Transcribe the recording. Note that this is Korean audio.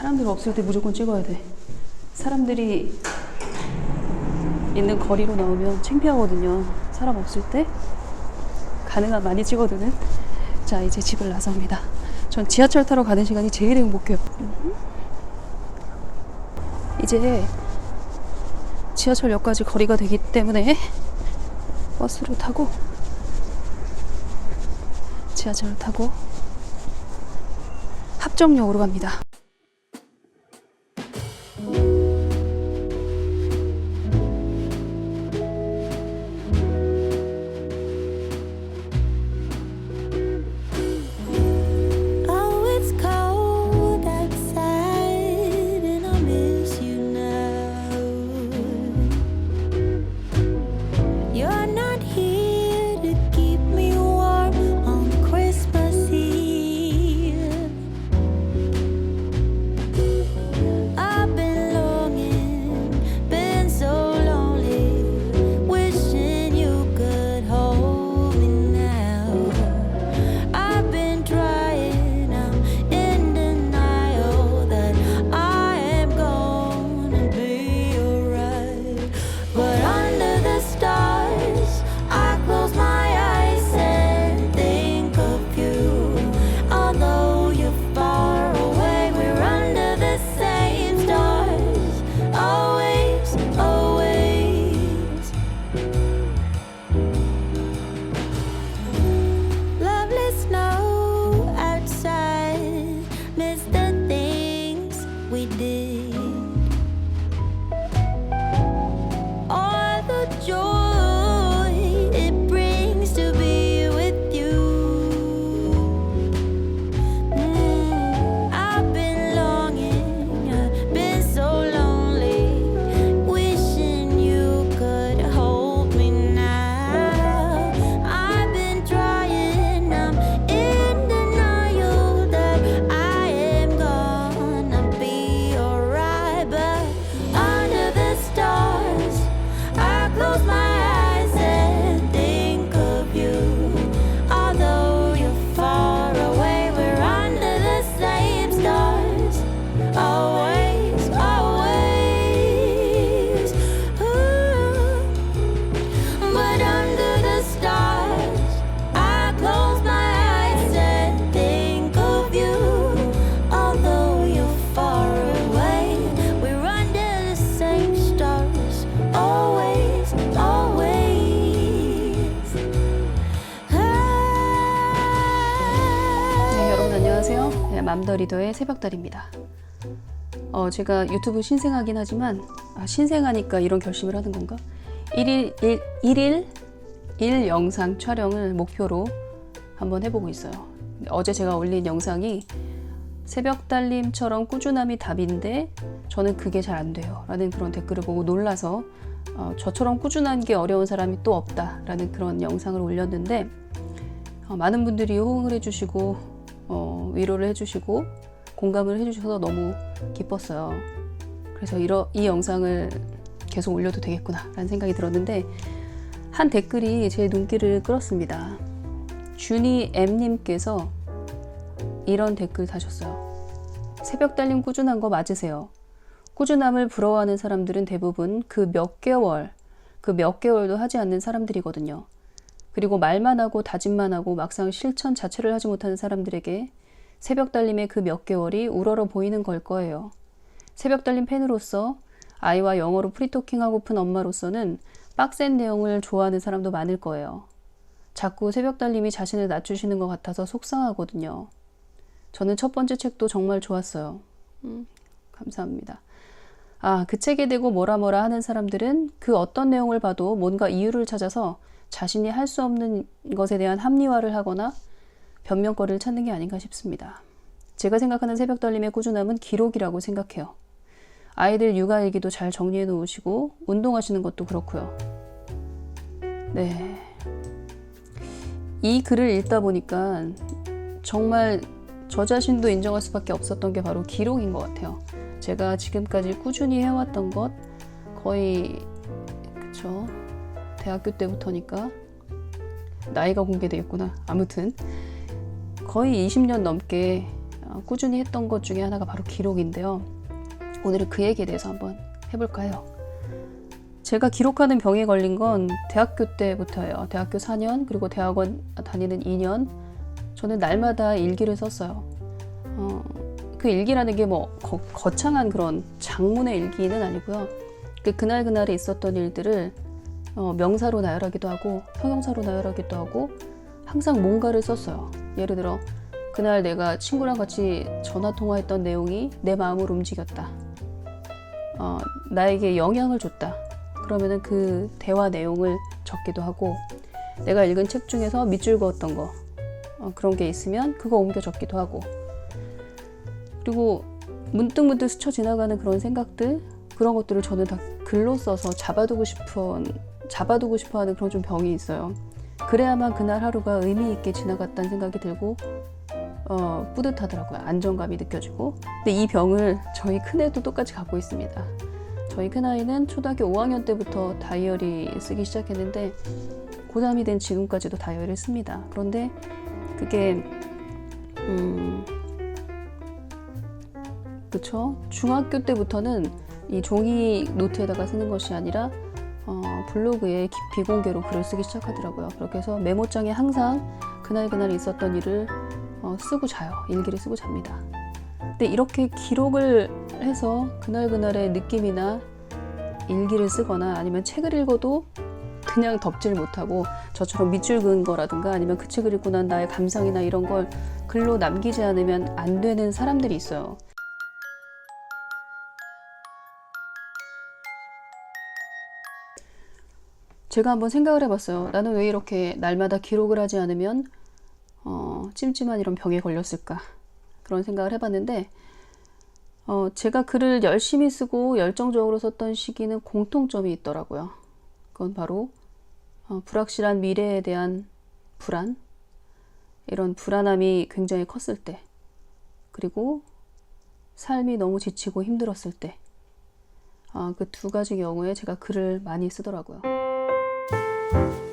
사람들 없을 때 무조건 찍어야 돼. 사람들이 있는 거리로 나오면 창피하거든요. 사람 없을 때 가능한 많이 찍어두는. 자 이제 집을 나섭니다. 전 지하철 타러 가는 시간이 제일 행복해요. 이제 지하철역까지 거리가 되기 때문에 버스를 타고 지하철을 타고 합정역으로 갑니다. 네, 맘더리더의 새벽달입니다. 어, 제가 유튜브 신생하긴 하지만 아, 신생하니까 이런 결심을 하는 건가? 1일 1, 1일 1 영상 촬영을 목표로 한번 해보고 있어요. 어제 제가 올린 영상이 새벽 달님처럼 꾸준함이 답인데 저는 그게 잘 안 돼요. 라는 그런 댓글을 보고 놀라서 어, 저처럼 꾸준한 게 어려운 사람이 또 없다. 라는 그런 영상을 올렸는데 어, 많은 분들이 호응을 해주시고 어, 위로를 해주시고 공감을 해주셔서 너무 기뻤어요. 그래서 이러, 이 영상을 계속 올려도 되겠구나라는 생각이 들었는데 한 댓글이 제 눈길을 끌었습니다. 준이 M님께서 이런 댓글 다셨어요. 새벽 달림 꾸준한 거 맞으세요. 꾸준함을 부러워하는 사람들은 대부분 그 몇 개월, 그 몇 개월도 하지 않는 사람들이거든요. 그리고 말만 하고 다짐만 하고 막상 실천 자체를 하지 못하는 사람들에게 새벽 달림의 그 몇 개월이 우러러 보이는 걸 거예요. 새벽 달림 팬으로서 아이와 영어로 프리토킹 하고픈 엄마로서는 빡센 내용을 좋아하는 사람도 많을 거예요. 자꾸 새벽 달림이 자신을 낮추시는 것 같아서 속상하거든요. 저는 첫 번째 책도 정말 좋았어요. 음, 감사합니다. 아, 그 책에 대고 뭐라 뭐라 하는 사람들은 그 어떤 내용을 봐도 뭔가 이유를 찾아서 자신이 할 수 없는 것에 대한 합리화를 하거나 변명거리를 찾는 게 아닌가 싶습니다. 제가 생각하는 새벽 달림의 꾸준함은 기록이라고 생각해요. 아이들 육아일기도 잘 정리해 놓으시고 운동하시는 것도 그렇고요. 네. 이 글을 읽다 보니까 정말 저 자신도 인정할 수밖에 없었던 게 바로 기록인 것 같아요. 제가 지금까지 꾸준히 해왔던 것 거의 그쵸 대학교 때부터니까 나이가 공개되겠구나. 아무튼 거의 20년 넘게 어, 꾸준히 했던 것 중에 하나가 바로 기록인데요. 오늘은 그 얘기에 대해서 한번 해볼까 해요. 제가 기록하는 병에 걸린 건 대학교 때부터예요. 대학교 4년 그리고 대학원 다니는 2년 저는 날마다 일기를 썼어요. 어, 그 일기라는 게 뭐 거창한 그런 장문의 일기는 아니고요. 그 그날 그날에 있었던 일들을 어, 명사로 나열하기도 하고 형용사로 나열하기도 하고 항상 뭔가를 썼어요. 예를 들어 그날 내가 친구랑 같이 전화 통화했던 내용이 내 마음을 움직였다. 어, 나에게 영향을 줬다. 그러면은 그 대화 내용을 적기도 하고 내가 읽은 책 중에서 밑줄 그었던 거 어, 그런 게 있으면 그거 옮겨 적기도 하고 그리고 문득문득 스쳐 지나가는 그런 생각들 그런 것들을 저는 다 글로 써서 잡아두고 싶은 잡아두고 싶어하는 그런 좀 병이 있어요. 그래야만 그날 하루가 의미 있게 지나갔다는 생각이 들고 어, 뿌듯하더라고요. 안정감이 느껴지고. 근데 이 병을 저희 큰애도 똑같이 갖고 있습니다. 저희 큰아이는 초등학교 5학년 때부터 다이어리 쓰기 시작했는데 고3이 된 지금까지도 다이어리를 씁니다. 그런데 그게 음 그쵸 중학교 때부터는 이 종이 노트에다가 쓰는 것이 아니라 어, 블로그에 기- 비공개로 글을 쓰기 시작하더라고요. 그렇게 해서 메모장에 항상 그날 그날 있었던 일을 어, 쓰고 자요. 일기를 쓰고 잡니다. 근데 이렇게 기록을 해서 그날 그날의 느낌이나 일기를 쓰거나 아니면 책을 읽어도 그냥 덮질 못하고 저처럼 밑줄 그은 거라든가 아니면 그 책을 읽고 난 나의 감상이나 이런 걸 글로 남기지 않으면 안 되는 사람들이 있어요. 제가 한번 생각을 해봤어요. 나는 왜 이렇게 날마다 기록을 하지 않으면 어, 찜찜한 이런 병에 걸렸을까? 그런 생각을 해봤는데 어, 제가 글을 열심히 쓰고 열정적으로 썼던 시기는 공통점이 있더라고요. 그건 바로 어, 불확실한 미래에 대한 불안, 이런 불안함이 굉장히 컸을 때, 그리고 삶이 너무 지치고 힘들었을 때, 그두 가지 경우에 제가 글을 많이 쓰더라고요. thank you